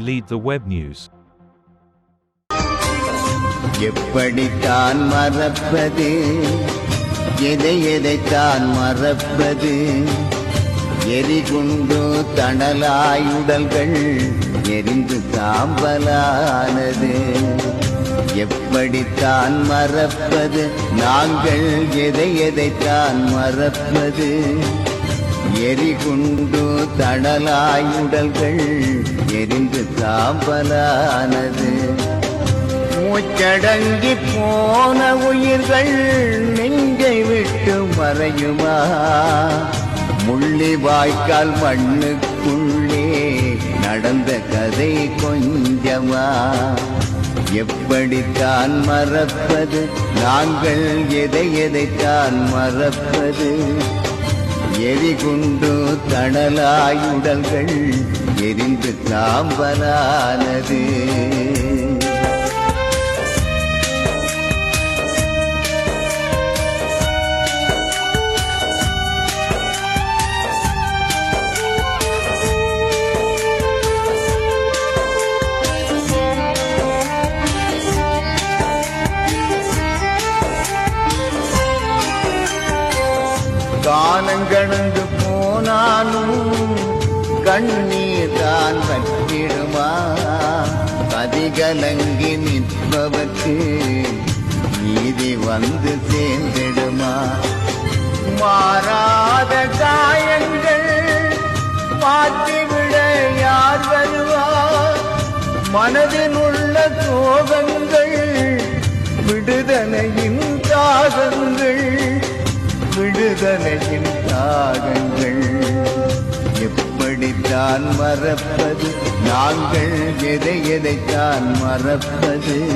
lead the web news. எப்படித்தான் மறப்பது? எதை எதைத்தான் மறப்பது? எரிகுண்டு தணலாயுடல்கள் எரிந்து சாம்பலானது. எப்படித்தான் மறப்பது? நாங்கள் எதை எதைத்தான் மறப்பது? எரிகுண்டு தடலாயுடல்கள் எரிந்து சாம்பலானது. மூச்சடங்கி போன உயிர்கள் நெஞ்சை விட்டு மறையுமா? முள்ளி வாய்க்கால் மண்ணுக்குள்ளே நடந்த கதை கொஞ்சமா? எப்படித்தான் மறப்பது? நாங்கள் எதை எதைத்தான் மறப்பது? எரிகுண்டு தணலாயுடல்கள் எரிந்து தாம்பலானது வானங்கணந்து போனாலும் கண்ணீர் தான் பற்றிடுமா கதிகலங்கி நிற்பவர்க்கு நீதி வந்து சேர்ந்திடுமா? மாறாத காயங்கள் மாற்றிவிட யார் வருவா? மனதில் உள்ள சோகங்கள் விடுதலையின் தாகங்கள் விடுதலையின் தாகங்கள். எப்படித்தான் மறப்பது? நாங்கள் எதை எதைத்தான் மறப்பது?